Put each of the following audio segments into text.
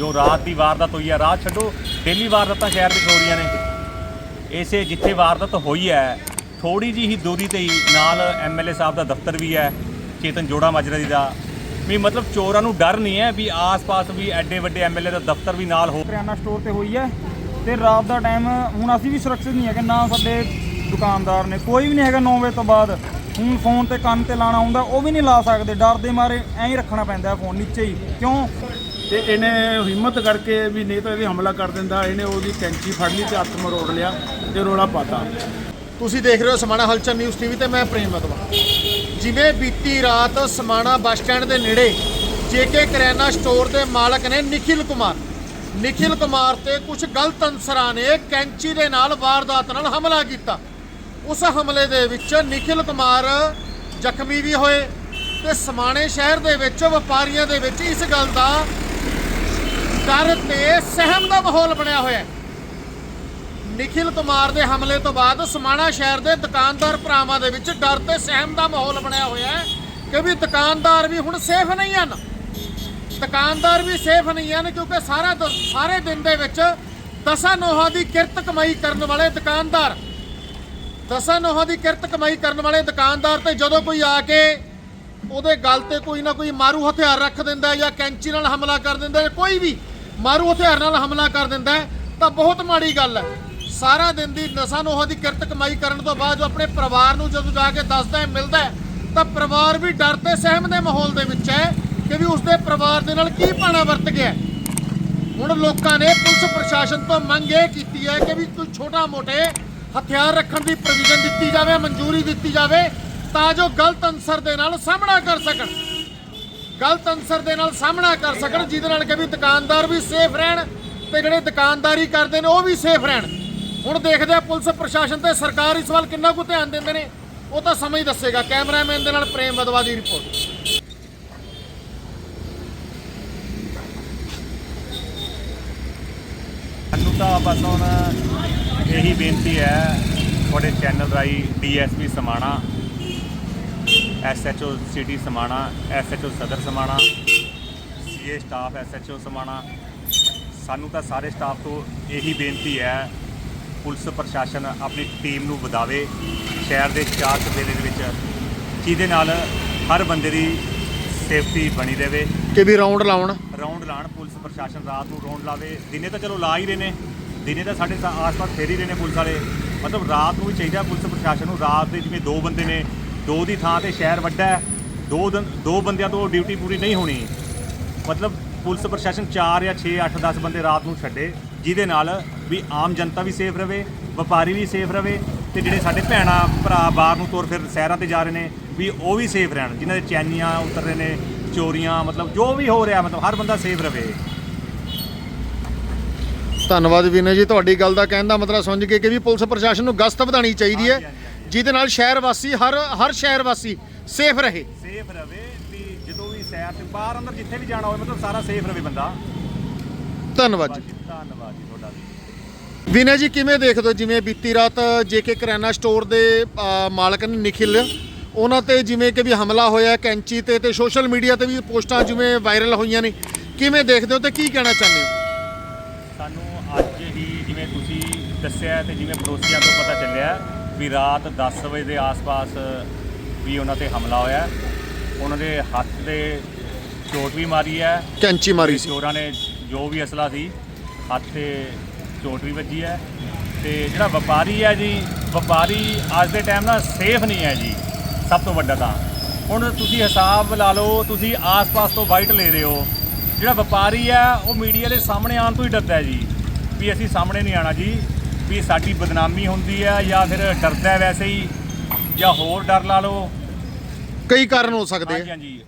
ਜੋ ਰਾਤ ਦੀ ਵਾਰਦਾਤ ਹੋਈ ਹੈ, ਰਾਤ ਛੱਡੋ ਡੇਲੀ ਵਾਰਦਾਤਾਂ ਸ਼ਹਿਰ ਵਿੱਚ ਹੋ ਰਹੀਆਂ ਨੇ। ਇਸੇ ਜਿੱਥੇ ਵਾਰਦਾਤ ਹੋਈ ਹੈ ਥੋੜੀ ਜੀ ਹੀ ਦੂਰੀ ਤੇ ਹੀ ਨਾਲ ਐਮਐਲਏ ਸਾਹਿਬ ਦਾ ਦਫ਼ਤਰ ਵੀ ਹੈ, ਚੇਤਨ ਜੋੜਾ ਮਾਜਰਾ ਜੀ ਦਾ। ਵੀ ਮਤਲਬ ਚੋਰਾਂ ਨੂੰ ਡਰ ਨਹੀਂ ਹੈ ਵੀ ਆਸ-ਪਾਸ ਵੀ ਐਡੇ ਵੱਡੇ ਐਮਐਲਏ ਦਾ ਦਫ਼ਤਰ ਵੀ ਨਾਲ ਹੋ ਕਰਿਆਨਾ ਸਟੋਰ ਤੇ ਹੋਈ ਹੈ ਤੇ ਰਾਤ ਦਾ ਟਾਈਮ ਹੁਣ ਅਸੀਂ ਵੀ ਸੁਰੱਖਿਅਤ ਨਹੀਂ ਹੈਗੇ, ਨਾ ਸਾਡੇ ਦੁਕਾਨਦਾਰ ਨੇ, ਕੋਈ ਵੀ ਨਹੀਂ ਹੈਗਾ 9 ਵਜੇ ਤੋਂ ਬਾਅਦ। ਹੁਣ ਫੋਨ ਤੇ ਕੰਨ ਤੇ ਲਾਣਾ ਹੁੰਦਾ, ਉਹ ਵੀ ਨਹੀਂ ਲਾ ਸਕਦੇ, ਡਰ ਦੇ ਮਾਰੇ ਐਂ ਹੀ ਰੱਖਣਾ ਪੈਂਦਾ ਫੋਨ ਨੀਚੇ ਹੀ। ਕਿਉਂ? ਤੇ ਇਹਨੇ ਹਿੰਮਤ ਕਰਕੇ ਵੀ ਨਹੀਂ ਤਾਂ ਇਹ ਹਮਲਾ ਕਰ ਦਿੰਦਾ, ਇਹਨੇ ਉਹਦੀ ਕੈਂਚੀ ਫੜ ਲਈ ਤੇ ਹੱਥ ਮਰੋੜ ਲਿਆ ਤੇ ਰੋਲਾ ਪਾਤਾ। ਤੁਸੀਂ ਦੇਖ ਰਹੇ ਹੋ ਸਮਾਣਾ ਹਲਚਲ ਨਿਊਜ਼ ਟੀਵੀ ਤੇ ਮੈਂ ਪ੍ਰੇਮ ਵਤਵਾ ਜਿਵੇਂ ਬੀਤੀ ਰਾਤ ਸਮਾਣਾ ਬੱਸ ਸਟੈਂਡ ਦੇ ਨੇੜੇ ਜੇਕੇ ਕਰਿਆਨਾ ਸਟੋਰ ਦੇ ਮਾਲਕ ਨੇ ਨikhil ਕੁਮਾਰ ਨikhil ਕੁਮਾਰ ਤੇ ਕੁਝ ਗਲਤ ਅਨਸਰਾਂ ਨੇ ਕੈਂਚੀ ਦੇ ਨਾਲ ਵਾਰਦਾਤ ਨਾਲ ਹਮਲਾ ਕੀਤਾ। ਉਸ ਹਮਲੇ ਦੇ ਵਿੱਚ ਨikhil ਕੁਮਾਰ ਜ਼ਖਮੀ ਵੀ ਹੋਏ ਤੇ ਸਮਾਣੇ ਸ਼ਹਿਰ ਦੇ ਵਿੱਚ, ਵਪਾਰੀਆਂ ਦੇ ਵਿੱਚ ਇਸ ਗੱਲ ਦਾ ਡਰ ਤੇ ਸਹਿਮ ਦਾ ਮਾਹੌਲ ਬਣਿਆ ਹੋਇਆ ਹੈ। ਨikhil ਕੁਮਾਰ ਦੇ ਹਮਲੇ ਤੋਂ ਬਾਅਦ ਸਮਾਣਾ ਸ਼ਹਿਰ ਦੇ ਦੁਕਾਨਦਾਰ ਭਰਾਵਾਂ ਦੇ ਵਿੱਚ ਡਰ ਤੇ ਸਹਿਮ ਦਾ ਮਾਹੌਲ ਬਣਿਆ ਹੋਇਆ ਹੈ ਕਿ ਵੀ ਦੁਕਾਨਦਾਰ ਵੀ ਹੁਣ ਸੇਫ ਨਹੀਂ ਹਨ। ਦੁਕਾਨਦਾਰ ਵੀ ਸੇਫ ਨਹੀਂ ਹਨ ਕਿਉਂਕਿ ਸਾਰਾ ਦ- ਸਾਰੇ ਦਿਨ ਦੇ ਵਿੱਚ ਦਸਾਂ ਨੋਹਾਂ ਦੀ ਕਿਰਤ ਕਮਾਈ ਕਰਨ ਵਾਲੇ ਦੁਕਾਨਦਾਰ, ਦਸਾਂ ਨੋਹਾਂ ਦੀ ਕਿਰਤ ਕਮਾਈ ਕਰਨ ਵਾਲੇ ਦੁਕਾਨਦਾਰ ਤੇ ਜਦੋਂ ਕੋਈ ਆ ਕੇ ਉਹਦੇ ਗਲ ਤੇ ਕੋਈ ਨਾ ਕੋਈ ਮਾਰੂ ਹਥਿਆਰ ਰੱਖ ਦਿੰਦਾ ਜਾਂ ਕੈਂਚੀ ਨਾਲ ਹਮਲਾ ਕਰ ਦਿੰਦਾ ਹੈ ਕੋਈ ਵੀ ਮਾਰੂ ਹਥਿਆਰ ਨਾਲ ਹਮਲਾ ਕਰ ਦਿੰਦਾ ਹੈ। ਤਾਂ ਬਹੁਤ ਮਾੜੀ ਗੱਲ ਹੈ। ਸਾਰਾ ਦਿਨ ਦੀ ਨਸ਼ਾ ਨੋਹਾਂ ਦੀ ਕਿਰਤ ਕਮਾਈ ਕਰਨ ਤੋਂ ਬਾਅਦ ਜੋ ਆਪਣੇ ਪਰਿਵਾਰ ਨੂੰ ਜਦੋਂ ਜਾ ਕੇ ਦੱਸਦਾ ਹੈ, ਮਿਲਦਾ ਹੈ, ਤਾਂ ਪਰਿਵਾਰ ਵੀ ਡਰ ਤੇ ਸਹਿਮ ਦੇ ਮਾਹੌਲ ਦੇ ਵਿੱਚ ਹੈ ਕਿ ਵੀ ਉਸਦੇ ਪਰਿਵਾਰ ਦੇ ਨਾਲ ਕੀ ਪਾਣਾ ਵਰਤ ਗਿਆ ਹੁਣ ਲੋਕਾਂ ਨੇ ਪੁਲਿਸ ਪ੍ਰਸ਼ਾਸਨ ਤੋਂ ਮੰਗ ਇਹ ਕੀਤੀ ਹੈ ਕਿ ਵੀ ਕੋਈ ਛੋਟਾ ਮੋਟੇ ਹਥਿਆਰ ਰੱਖਣ ਦੀ ਪ੍ਰੋਵੀਜ਼ਨ ਦਿੱਤੀ ਜਾਵੇ, ਮਨਜ਼ੂਰੀ ਦਿੱਤੀ ਜਾਵੇ, ਤਾਂ ਜੋ ਗਲਤ ਅਨਸਰ ਦੇ ਨਾਲ ਸਾਹਮਣਾ ਕਰ ਸਕਣ। ਗਲਤ ਅਨਸਰ ਦੇ ਨਾਲ ਸਾਹਮਣਾ ਕਰ ਸਕਣ, ਜਿਹਦੇ ਨਾਲ ਕਿ ਵੀ ਦੁਕਾਨਦਾਰ ਵੀ ਸੇਫ ਰਹਿਣ ਤੇ ਜਿਹੜੇ ਦੁਕਾਨਦਾਰੀ ਕਰਦੇ ਨੇ, ਉਹ ਵੀ ਸੇਫ ਰਹਿਣ। ਹੁਣ ਦੇਖਦੇ ਆ ਪੁਲਿਸ ਪ੍ਰਸ਼ਾਸਨ ਤੇ ਸਰਕਾਰ ਇਸ ਵੱਲ ਕਿੰਨਾ ਕੁ ਧਿਆਨ ਦਿੰਦੇ ਨੇ, ਉਹ ਤਾਂ ਸਮਾਂ ਹੀ ਦੱਸੇਗਾ। ਕੈਮਰਾਮੈਨ ਦੇ ਨਾਲ ਪ੍ਰੇਮ ਬਦਵਾ ਦੀ ਰਿਪੋਰਟ। ਸਾਨੂੰ ਤਾਂ ਬਸ ਹੁਣ ਇਹੀ ਬੇਨਤੀ ਹੈ, ਤੁਹਾਡੇ ਚੈਨਲ ਰਾਹੀਂ DSP Samana SHO city Samana SHO ਸਦਰ Samana CA staff SHO Samana. ਸਾਨੂੰ ਤਾਂ ਸਾਰੇ ਸਟਾਫ ਤੋਂ ਇਹੀ ਬੇਨਤੀ ਹੈ ਪੁਲਿਸ ਪ੍ਰਸ਼ਾਸਨ ਆਪਣੀ ਟੀਮ ਨੂੰ ਵਧਾਵੇ ਸ਼ਹਿਰ ਦੇ ਚਾਰ ਸਵੇਲੇ ਦੇ ਵਿੱਚ ਜਿਹਦੇ ਨਾਲ ਹਰ ਬੰਦੇ ਦੀ ਸੇਫਟੀ ਬਣੀ ਰਹੇ ਕਿ ਵੀ ਰਾਉਂਡ ਲਾਉਣ? ਰਾਉਂਡ ਲਾਣ ਪੁਲਿਸ ਪ੍ਰਸ਼ਾਸਨ ਰਾਤ ਨੂੰ ਰਾਉਂਡ ਲਾਵੇ। ਦਿਨੇ ਤਾਂ ਚਲੋ ਲਾ ਹੀ ਰਹੇ ਨੇ। ਦਿਨੇ ਤਾਂ ਸਾਡੇ ਸਾ- ਆਸ-ਪਾਸ ਫੇਰ ਹੀ ਰਹੇ ਨੇ ਪੁਲਿਸ ਵਾਲੇ। ਮਤਲਬ ਰਾਤ ਨੂੰ ਵੀ ਚਾਹੀਦਾ ਪੁਲਿਸ ਪ੍ਰਸ਼ਾਸਨ ਨੂੰ। ਰਾਤ ਦੇ ਜਿਵੇਂ ਦੋ ਬੰਦੇ ਨੇ ਦੋ ਦੀ ਥਾਂ ਤੇ ਸ਼ਹਿਰ ਵੱਡਾ ਹੈ ਦੋ ਦਿਨ ਦੋ ਬੰਦਿਆਂ ਤੋਂ ਡਿਊਟੀ ਪੂਰੀ ਨਹੀਂ ਹੋਣੀ। ਮਤਲਬ ਪੁਲਿਸ ਪ੍ਰਸ਼ਾਸਨ 4 ਜਾਂ 6 8 10 ਬੰਦੇ ਰਾਤ ਨੂੰ ਛੱਡੇ ਜਿਹਦੇ ਨਾਲ ਵੀ ਆਮ ਜਨਤਾ ਵੀ ਸੇਫ ਰਵੇ ਵਪਾਰੀ ਵੀ ਸੇਫ ਰਵੇ ਤੇ ਜਿਹੜੇ ਸਾਡੇ ਭੈਣਾ ਭਰਾ ਬਾਹਰ ਨੂੰ ਤੁਰ ਫਿਰ ਸਹਿਰਾਂ ਤੇ ਜਾ ਰਹੇ ਨੇ ਵੀ ਉਹ ਵੀ ਸੇਫ ਰਹਿਣ। ਜਿਨ੍ਹਾਂ ਦੇ ਚੈਨੀਆਂ ਉਤਰ ਰਹੇ ਨੇ ਚੋਰੀਆਂ ਮਤਲਬ ਜੋ ਵੀ ਹੋ ਰਿਹਾ ਮਤਲਬ ਹਰ ਬੰਦਾ ਸੇਫ ਰਵੇ। ਧੰਨਵਾਦ ਵੀਨੇ ਜੀ ਤੁਹਾਡੀ ਗੱਲ ਦਾ ਕਹਿਣ ਦਾ ਮਤਲਬ ਸਮਝ ਕੇ ਕਿ ਵੀ ਪੁਲਿਸ ਪ੍ਰਸ਼ਾਸਨ ਨੂੰ ਗਸ਼ਤ ਵਧਾਣੀ ਚਾਹੀਦੀ ਹੈ। ਜਿਹਦੇ ਨਾਲ ਸ਼ਹਿਰ ਵਾਸੀ ਹਰ ਹਰ ਸ਼ਹਿਰ ਵਾਸੀ ਸੇਫ ਰਹੇ। ਸੇਫ ਰਵੇ ਵੀ ਜਦੋਂ ਵੀ ਸੈਰ ਤੇ ਬਾਹਰ ਅੰਦਰ ਜਿੱਥੇ ਵੀ ਜਾਣਾ ਹੋਵੇ ਮਤਲਬ ਸਾਰਾ ਸੇਫ ਰਵੇ ਬੰਦਾ। ਧੰਨਵਾਦ ਜੀ। ਧੰਨਵਾਦ ਜੀ ਤੁਹਾਡਾ ਵੀ। ਵਿਨੇ ਜੀ ਕਿਵੇਂ ਦੇਖਦੇ ਹੋ? ਜਿਵੇਂ ਬੀਤੀ ਰਾਤ ਜੇਕੇ ਕਰਿਆਨਾ ਸਟੋਰ ਦੇ ਮਾਲਕ ਨੇ ਨikhil ਉਹਨਾਂ ਤੇ ਜਿਵੇਂ ਕਿ ਵੀ ਹਮਲਾ ਹੋਇਆ ਕੈਂਚੀ ਤੇ ਤੇ ਸੋਸ਼ਲ ਮੀਡੀਆ ਤੇ ਵੀ ਪੋਸਟਾਂ ਜਿਵੇਂ ਵਾਇਰਲ ਹੋਈਆਂ ਨੇ ਕਿਵੇਂ ਦੇਖਦੇ ਹੋ ਤੇ ਕੀ ਕਹਿਣਾ ਚਾਹੁੰਦੇ ਹੋ? ਸਾਨੂੰ ਅੱਜ ਹੀ ਜਿਵੇਂ ਤੁਸੀਂ ਦੱਸਿਆ ਤੇ ਜਿਵੇਂ ਪੜੋਸੀਆਂ ਤੋਂ ਪਤਾ ਚੱਲਿਆ ਵੀ ਰਾਤ 10 ਵਜੇ ਦੇ ਆਸ-ਪਾਸ ਵੀ ਉਹਨਾਂ ਤੇ ਹਮਲਾ ਹੋਇਆ ਉਹਨਾਂ ਦੇ ਹੱਥ ਤੇ ਚੋਟ ਵੀ ਮਾਰੀ ਹੈ। ਕੈਂਚੀ ਮਾਰੀ ਸੀ। ਚੋਰਾਂ ਨੇ ਜੋ ਵੀ ਅਸਲਾ ਸੀ ਹੱਥ ਤੇ ਚੋਟ ਵੀ ਵੱਜੀ ਹੈ। ਤੇ ਜਿਹੜਾ ਵਪਾਰੀ ਹੈ ਜੀ ਵਪਾਰੀ ਅੱਜ ਦੇ ਟਾਈਮ ਨਾਲ ਸੇਫ ਨਹੀਂ ਹੈ ਜੀ ਸਭ ਤੋਂ ਵੱਡਾ ਤਾਂ। ਹੁਣ ਤੁਸੀਂ ਹਿਸਾਬ ਲਾ ਲਓ ਤੁਸੀਂ ਆਸ-ਪਾਸ ਤੋਂ ਬਾਈਟ ਲੈ ਰਹੇ ਹੋ। ਜਿਹੜਾ ਵਪਾਰੀ ਹੈ ਉਹ ਮੀਡੀਆ ਦੇ ਸਾਹਮਣੇ ਆਉਣ ਤੋਂ ਹੀ ਡਰਦਾ ਹੈ ਜੀ ਵੀ ਅਸੀਂ ਸਾਹਮਣੇ ਨਹੀਂ ਆਣਾ ਜੀ। ਵੀ ਸਾਡੀ ਬਦਨਾਮੀ ਹੁੰਦੀ ਹੈ ਜਾਂ ਫਿਰ ਡਰਦਾ ਵੈਸੇ ਹੀ ਜਾਂ ਹੋਰ ਡਰ ਲਾ ਲਓ। ਕਈ ਕਾਰਨ ਹੋ ਸਕਦੇ ਹਾਂਜੀ ਆ। ਹਾਂਜੀ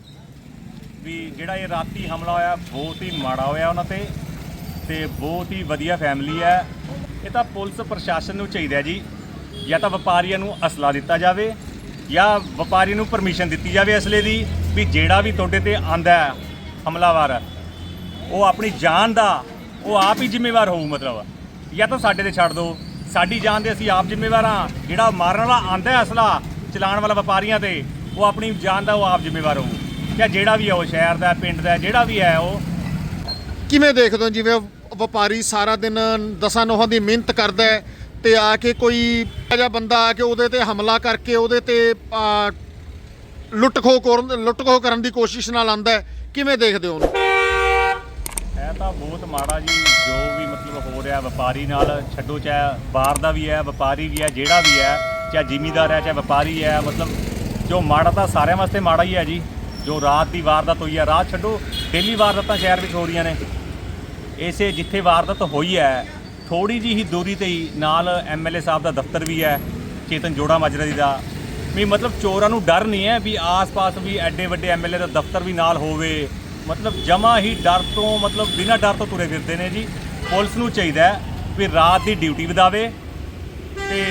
ਵੀ ਜਿਹੜਾ ਇਹ ਰਾਤੀ ਹਮਲਾ ਹੋਇਆ ਬਹੁਤ ਹੀ ਮਾੜਾ ਹੋਇਆ ਉਹਨਾਂ ਤੇ ਤੇ ਬਹੁਤ ਹੀ ਵਧੀਆ ਫੈਮਿਲੀ ਹੈ। ਇਹ ਤਾਂ ਪੁਲਿਸ ਪ੍ਰਸ਼ਾਸਨ ਨੂੰ ਚਾਹੀਦਾ ਹੈ ਜੀ ਜਾਂ ਤਾਂ ਵਪਾਰੀਆਂ ਨੂੰ ਅਸਲਾ ਦਿੱਤਾ ਜਾਵੇ ਜਾਂ ਵਪਾਰੀ ਨੂੰ ਪਰਮਿਸ਼ਨ ਦਿੱਤੀ ਜਾਵੇ ਅਸਲੇ ਦੀ ਵੀ ਜਿਹੜਾ ਵੀ ਤੁਹਾਡੇ ਤੇ ਆਂਦਾ ਹੈ ਹਮਲਾਵਰ ਉਹ ਆਪਣੀ ਜਾਨ ਦਾ ਉਹ ਆਪ ਹੀ ਜ਼ਿੰਮੇਵਾਰ ਹੋਊ ਮਤਲਬ। ਜਾਂ ਤਾਂ ਸਾਡੇ ਤੇ ਛੱਡ ਦਿਓ ਸਾਡੀ ਜਾਨ ਦੇ ਅਸੀਂ ਆਪ ਜ਼ਿੰਮੇਵਾਰ ਹਾਂ। ਜਿਹੜਾ ਮਾਰਨ ਵਾਲਾ ਆਂਦਾ ਅਸਲਾ ਚਲਾਉਣ ਵਾਲਾ ਵਪਾਰੀਆਂ ਤੇ ਉਹ ਆਪਣੀ ਜਾਨ ਦਾ ਉਹ ਆਪ ਜ਼ਿੰਮੇਵਾਰ ਹੋਊ। ਜਾਂ ਜਿਹੜਾ ਵੀ ਹੈ ਉਹ ਸ਼ਹਿਰ ਦਾ ਪਿੰਡ ਦਾ ਜਿਹੜਾ ਵੀ ਹੈ ਉਹ। ਕਿਵੇਂ ਦੇਖਦੇ ਹੋ? ਜਿਵੇਂ ਵਪਾਰੀ ਸਾਰਾ ਦਿਨ ਦਸਾਂ ਨੋਹਾਂ ਦੀ ਮਿਹਨਤ ਕਰਦਾ ਹੈ ਤੇ ਆ ਕੇ ਕੋਈ ਇਹੋ ਜਿਹਾ ਬੰਦਾ ਆ ਕੇ ਉਹਦੇ ਤੇ ਹਮਲਾ ਕਰਕੇ ਉਹਦੇ ਤੇ ਆ, ਲੁੱਟ ਖੋਹ ਕਰਨ ਲੁੱਟ ਖੋਹ ਕਰਨ ਦੀ ਕੋਸ਼ਿਸ਼ ਨਾਲ ਆਂਦਾ ਕਿਵੇਂ ਦੇਖਦੇ ਹੋ ਉਹਨੂੰ? ਤਾਂ ਬਹੁਤ ਮਾੜਾ ਜੀ, ਜੋ ਵੀ ਮਤਲਬ ਹੋ ਰਿਹਾ ਵਪਾਰੀ ਨਾਲ, ਛੱਡੋ ਚਾਹੇ ਬਾਹਰ ਦਾ ਵੀ ਹੈ, ਵਪਾਰੀ ਵੀ ਹੈ, ਜਿਹੜਾ ਵੀ ਹੈ, ਚਾਹੇ ਜ਼ਿਮੀਦਾਰ ਹੈ, ਚਾਹੇ ਵਪਾਰੀ ਹੈ, ਮਤਲਬ ਜੋ ਮਾੜਾ ਤਾਂ ਸਾਰਿਆਂ ਵਾਸਤੇ ਮਾੜਾ ਹੀ ਹੈ ਜੀ। ਜੋ ਰਾਤ ਦੀ ਵਾਰਦਾਤ ਹੋਈ ਹੈ, ਰਾਤ ਛੱਡੋ, ਡੇਲੀ ਵਾਰਦਾਤਾਂ ਸ਼ਹਿਰ ਵਿੱਚ ਹੋ ਰਹੀਆਂ ਨੇ। ਇਸੇ ਜਿੱਥੇ ਵਾਰਦਾਤ ਹੋਈ ਹੈ ਥੋੜੀ ਜਿਹੀ ਹੀ ਦੂਰੀ ਤੇ ਹੀ ਨਾਲ ਐਮਐਲਏ ਸਾਹਿਬ ਦਾ ਦਫ਼ਤਰ ਵੀ ਹੈ, ਚੇਤਨ ਜੋੜਾ ਮਾਜਰਾ ਜੀ ਦਾ। ਵੀ ਮਤਲਬ ਚੋਰਾਂ ਨੂੰ ਡਰ ਨਹੀਂ ਹੈ ਵੀ ਆਸ-ਪਾਸ ਵੀ ਐਡੇ ਵੱਡੇ ਐਮਐਲਏ ਦਾ ਦਫ਼ਤਰ ਵੀ ਨਾਲ ਹੋਵੇ। ਮਤਲਬ ਜਮਾ ਹੀ ਡਰ ਤੋਂ ਮਤਲਬ ਬਿਨਾਂ ਡਰ ਤੋਂ ਤੁਰੇ ਫਿਰਦੇ ਨੇ ਜੀ। ਪੁਲਿਸ ਨੂੰ ਚਾਹੀਦਾ ਹੈ ਵੀ ਰਾਤ ਦੀ ਡਿਊਟੀ ਵਧਾਵੇ ਤੇ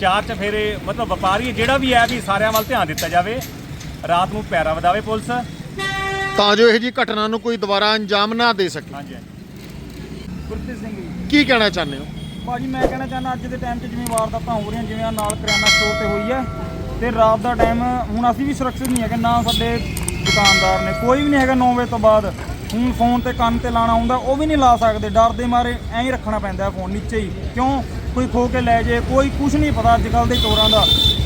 ਚਾਰ ਚਫੇਰੇ ਮਤਲਬ ਵਪਾਰੀ ਜਿਹੜਾ ਵੀ ਹੈ ਵੀ ਸਾਰਿਆਂ ਵੱਲ ਧਿਆਨ ਦਿੱਤਾ ਜਾਵੇ। ਰਾਤ ਨੂੰ ਪੈਰਾ ਵਧਾਵੇ ਪੁਲਿਸ। ਤਾਂ ਜੋ ਇਹ ਜੀ ਘਟਨਾ ਨੂੰ ਕੋਈ ਦੁਬਾਰਾ ਅੰਜਾਮ ਨਾ ਦੇ ਸਕੇ। ਹਾਂਜੀ ਗੁਰਪ੍ਰੀਤ ਸਿੰਘ ਜੀ। ਕੀ ਕਹਿਣਾ ਚਾਹੁੰਦੇ ਹੋ? ਭਾਜੀ ਮੈਂ ਕਹਿਣਾ ਚਾਹੁੰਦਾ ਅੱਜ ਦੇ ਟਾਈਮ 'ਚ ਜਿਵੇਂ ਵਾਰਦਾਤਾਂ ਹੋ ਰਹੀਆਂ ਜਿਵੇਂ ਨਾਲ ਕਰਿਆਨਾ ਸਟੋਰ ਤੇ ਹੋਈ ਹੈ ਤੇ ਰਾਤ ਦਾ ਟਾਈਮ ਹੁਣ ਅਸੀਂ ਵੀ ਸੁਰੱਖਿਅਤ ਨਹੀਂ ਹੈਗੇ ਨਾ ਸਾਡੇ ਦੁਕਾਨਦਾਰ ਨੇ। ਕੋਈ ਵੀ ਨਹੀਂ ਹੈਗਾ 9 ਵਜੇ ਤੋਂ ਬਾਅਦ। ਹੁਣ ਫੋਨ ਤੇ ਕੰਨ ਤੇ ਲਾਣਾ ਹੁੰਦਾ, ਉਹ ਵੀ ਨਹੀਂ ਲਾ ਸਕਦੇ। ਡਰ ਦੇ ਮਾਰੇ ਐਂ ਹੀ ਰੱਖਣਾ ਪੈਂਦਾ ਫੋਨ ਨੀਚੇ ਹੀ। ਕਿਉਂ? ਕੋਈ ਖੋ ਕੇ ਲੈ ਜੇ ਕੋਈ ਕੁਝ ਨਹੀਂ ਪਤਾ ਅੱਜ ਕੱਲ ਦੇ ਚੋਰਾਂ ਦਾ।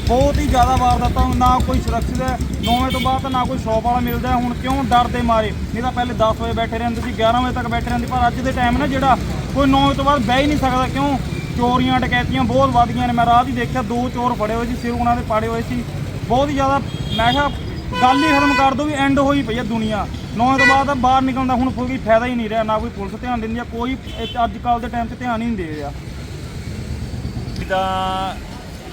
ਬਹੁਤ ਹੀ ਜ਼ਿਆਦਾ ਵਾਰਦਾਤਾਂ ਨਾ ਕੋਈ ਸੁਰੱਖਿਅਤ ਹੈ। 9 ਵਜੇ ਤੋਂ ਬਾਅਦ ਤਾਂ ਨਾ ਕੋਈ ਸ਼ੌਪ ਵਾਲਾ ਮਿਲਦਾ ਹੁਣ ਕਿਉਂ? ਡਰ ਦੇ ਮਾਰੇ। ਨਹੀਂ ਤਾਂ ਪਹਿਲੇ 10 ਵਜੇ ਬੈਠੇ ਰਹਿੰਦੇ ਸੀ 11 ਵਜੇ ਤੱਕ ਬੈਠੇ ਰਹਿੰਦੇ ਪਰ ਅੱਜ ਦੇ ਟਾਈਮ ਨਾ ਜਿਹੜਾ ਕੋਈ 9 ਵਜੇ ਤੋਂ ਬਾਅਦ ਬਹਿ ਹੀ ਨਹੀਂ ਸਕਦਾ। ਕਿਉਂ? ਚੋਰੀਆਂ, ਡਕੈਤੀਆਂ ਬਹੁਤ ਵੱਧ ਗਈਆਂ ਨੇ। ਮੈਂ ਰਾਤ ਹੀ ਦੇਖਿਆ, ਦੋ ਚੋਰ ਫੜੇ ਹੋਏ ਸੀ, ਸਿਰ ਉਹਨਾਂ ਦੇ ਪਾੜੇ ਹੋਏ ਸੀ। ਬਹੁਤ ਹੀ ਜ਼ਿਆਦਾ, ਮੈਂ ਕਿਹਾ ਗੱਲ ਹੀ ਖਤਮ ਕਰ ਦੋ ਵੀ ਐਂਡ ਹੋਈ ਪਈ ਹੈ ਦੁਨੀਆ। ਨੌਂ ਤੋਂ ਬਾਅਦ ਬਾਹਰ ਨਿਕਲਣ ਦਾ ਹੁਣ ਕੋਈ ਫਾਇਦਾ ਹੀ ਨਹੀਂ ਰਿਹਾ, ਨਾ ਕੋਈ ਪੁਲਿਸ ਧਿਆਨ ਦਿੰਦੀ ਆ, ਕੋਈ ਇਹ ਅੱਜ ਕੱਲ ਦੇ ਟਾਈਮ 'ਚ ਧਿਆਨ ਹੀ ਨਹੀਂ ਦੇ ਰਿਹਾ। ਤਾਂ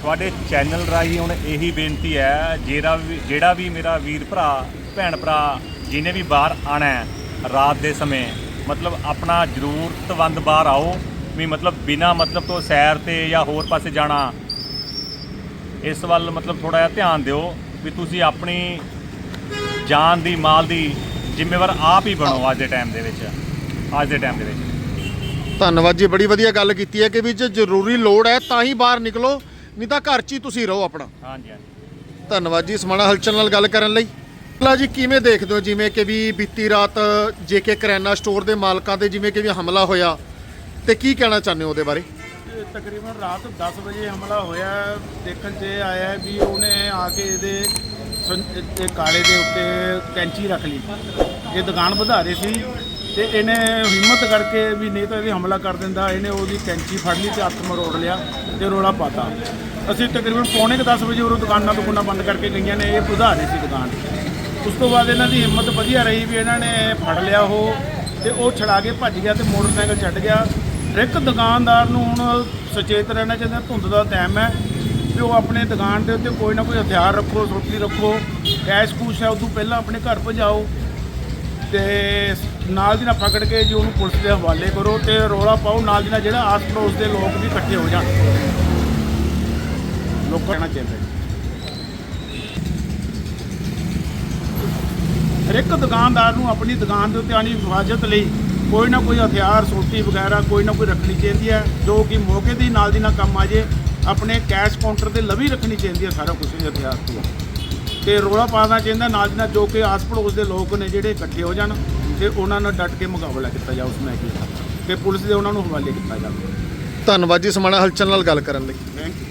ਤੁਹਾਡੇ ਚੈਨਲ ਰਾਹੀਂ ਹੁਣ ਇਹੀ ਬੇਨਤੀ ਹੈ, ਜਿਹੜਾ ਵੀ ਜਿਹੜਾ ਵੀ ਮੇਰਾ ਵੀਰ ਭਰਾ, ਭੈਣ ਭਰਾ ਜਿਹਨੇ ਵੀ ਬਾਹਰ ਆਣਾ ਹੈ ਰਾਤ ਦੇ ਸਮੇਂ, ਮਤਲਬ ਆਪਣਾ ਜ਼ਰੂਰਤਮੰਦ ਬਾਹਰ ਆਓ, ਵੀ ਮਤਲਬ ਬਿਨਾ ਮਤਲਬ ਤੋਂ ਸੈਰ ਤੇ ਜਾਂ ਹੋਰ ਪਾਸੇ ਜਾਣਾ, ਇਸ ਵੱਲ ਮਤਲਬ ਥੋੜਾ ਜਿਹਾ ਧਿਆਨ ਦਿਓ। ਵੀ ਤੁਸੀਂ ਆਪਣੀ ਜਾਨ ਦੀ ਮਾਲ ਦੀ ਜ਼ਿੰਮੇਵਾਰ ਆਪ ਹੀ ਬਣੋ ਅੱਜ ਦੇ ਟਾਈਮ ਦੇ ਵਿੱਚ। ਅੱਜ ਦੇ ਟਾਈਮ ਦੇ ਵਿੱਚ। ਧੰਨਵਾਦ ਜੀ ਬੜੀ ਵਧੀਆ ਗੱਲ ਕੀਤੀ ਹੈ ਕਿ ਵੀ ਜੇ ਜ਼ਰੂਰੀ ਲੋੜ ਹੈ ਤਾਂ ਹੀ ਬਾਹਰ ਨਿਕਲੋ ਨਹੀਂ ਤਾਂ ਘਰ 'ਚ ਹੀ ਤੁਸੀਂ ਰਹੋ ਆਪਣਾ। ਹਾਂਜੀ ਹਾਂਜੀ। ਧੰਨਵਾਦ ਜੀ ਸਮਾਣਾ ਹਲਚਲ ਨਾਲ ਗੱਲ ਕਰਨ ਲਈ। ਲਾ ਜੀ ਕਿਵੇਂ ਦੇਖਦੇ ਹੋ? ਜਿਵੇਂ ਕਿ ਵੀ ਬੀਤੀ ਰਾਤ ਜੇਕੇ ਕਰਿਆਨਾ ਸਟੋਰ ਦੇ ਮਾਲਕਾਂ ਤੇ ਜਿਵੇਂ ਕਿ ਵੀ ਹਮਲਾ ਹੋਇਆ ਤੇ ਕੀ ਕਹਿਣਾ ਚਾਹੁੰਦੇ ਹੋ ਉਹਦੇ ਬਾਰੇ? ਤਕਰੀਬਨ ਰਾਤ 10 ਵਜੇ ਹਮਲਾ ਹੋਇਆ। ਦੇਖਣ 'ਚ ਇਹ ਆਇਆ ਵੀ ਉਹਨੇ ਆ ਕੇ ਇਹਦੇ ਸੰ- ਇਹ ਕਾਲੇ ਦੇ ਉੱਤੇ ਕੈਂਚੀ ਰੱਖ ਲਈ। ਇਹ ਦੁਕਾਨ ਵਧਾ ਰਹੇ ਸੀ ਤੇ ਇਹਨੇ ਹਿੰਮਤ ਕਰਕੇ ਵੀ ਨਹੀਂ ਤਾਂ ਇਹ ਹਮਲਾ ਕਰ ਦਿੰਦਾ। ਇਹਨੇ ਉਹਦੀ ਕੈਂਚੀ ਫੜ ਲਈ ਤੇ ਹੱਥ ਮਰੋੜ ਲਿਆ ਤੇ ਰੋਲਾ ਪਾਤਾ। ਅਸੀਂ ਤਕਰੀਬਨ ਪੌਣੇ ਕੁ 10 ਵਜੇ ਉਹ ਦੁਕਾਨਾਂ ਦੁਕਾਨਾਂ ਬੰਦ ਕਰਕੇ ਗਈਆਂ ਨੇ। ਇਹ ਵਧਾ ਰਹੇ ਸੀ ਦੁਕਾਨ। ਉਸ ਤੋਂ ਬਾਅਦ ਇਹਨਾਂ ਦੀ ਹਿੰਮਤ ਵਧੀਆ ਰਹੀ ਵੀ ਇਹਨਾਂ ਨੇ ਫੜ ਲਿਆ ਉਹ ਤੇ ਉਹ ਛੜਾ ਕੇ ਭੱਜ ਗਿਆ ਤੇ ਮੋਟਰਸਾਈਕਲ ਛੱਡ ਗਿਆ। ਹਰ ਇੱਕ ਦੁਕਾਨਦਾਰ ਨੂੰ ਹੁਣ ਸੁਚੇਤ ਰਹਿਣਾ ਚਾਹੀਦਾ, ਧੁੰਦ ਦਾ ਟਾਈਮ ਹੈ ਵੀ ਉਹ ਆਪਣੇ ਦੁਕਾਨ ਦੇ ਉੱਤੇ ਕੋਈ ਨਾ ਕੋਈ ਹਥਿਆਰ ਰੱਖੋ, ਸੋਟੀ ਰੱਖੋ ਕੈਸ਼ ਕੂਸ਼ ਹੈ, ਉਦੋਂ ਪਹਿਲਾਂ ਆਪਣੇ ਘਰ ਭਜਾਓ ਤੇ ਨਾਲ ਦੀ ਨਾਲ ਪਕੜ ਕੇ ਜੀ ਉਹਨੂੰ ਪੁਲਿਸ ਦੇ ਹਵਾਲੇ ਕਰੋ ਤੇ ਰੋਲਾ ਪਾਓ, ਨਾਲ ਦੀ ਨਾਲ ਜਿਹੜਾ ਆਸ ਪੜੋਸ ਦੇ ਲੋਕ ਵੀ ਇਕੱਠੇ ਹੋ ਜਾਣ। ਲੋਕਾਂ ਕਹਿਣਾ ਚਾਹੀਦਾ ਹਰ ਇੱਕ ਦੁਕਾਨਦਾਰ ਨੂੰ ਆਪਣੀ ਦੁਕਾਨ ਦੇ ਉੱਤੇ ਆਣੀ ਹਿਫਾਜ਼ਤ ਲਈ ਕੋਈ ਨਾ ਕੋਈ ਹਥਿਆਰ ਸੋਟੀ ਵਗੈਰਾ ਕੋਈ ਨਾ ਕੋਈ ਰੱਖਣੀ ਚਾਹੀਦੀ ਹੈ ਜੋ ਕਿ ਮੌਕੇ ਦੀ ਨਾਲ ਦੀ ਨਾਲ ਕੰਮ ਆ ਜੇ ਆਪਣੇ ਕੈਸ਼ ਕਾਊਂਟਰ ਤੇ ਲਵੀ ਰੱਖਣੀ ਚਾਹੀਦੀ ਹੈ ਸਾਰਾ ਕੁਝ ਹਥਿਆਰ ਤੋਂ। ਤੇ ਰੋਲਾ ਪਾਉਣਾ ਚਾਹੀਦਾ ਨਾਲ ਦੀ ਨਾਲ ਜੋ ਕਿ ਆਸ ਪੜੋਸ ਦੇ ਲੋਕ ਨੇ ਜਿਹੜੇ ਇਕੱਠੇ ਹੋ ਜਾਣ ਤੇ ਉਹਨਾਂ ਨਾਲ ਡਟ ਕੇ ਮੁਕਾਬਲਾ ਕੀਤਾ ਜਾਵੇ ਉਸ ਮੈਚ ਦਾ ਤੇ ਪੁਲਿਸ ਦੇ ਉਹਨਾਂ ਨੂੰ ਹਵਾਲੇ ਕੀਤਾ ਜਾਵੇ। ਧੰਨਵਾਦ ਜੀ ਸਮਾਣਾ ਹਲਚਲ ਨਾਲ ਗੱਲ ਕਰਨ ਲਈ। Thank you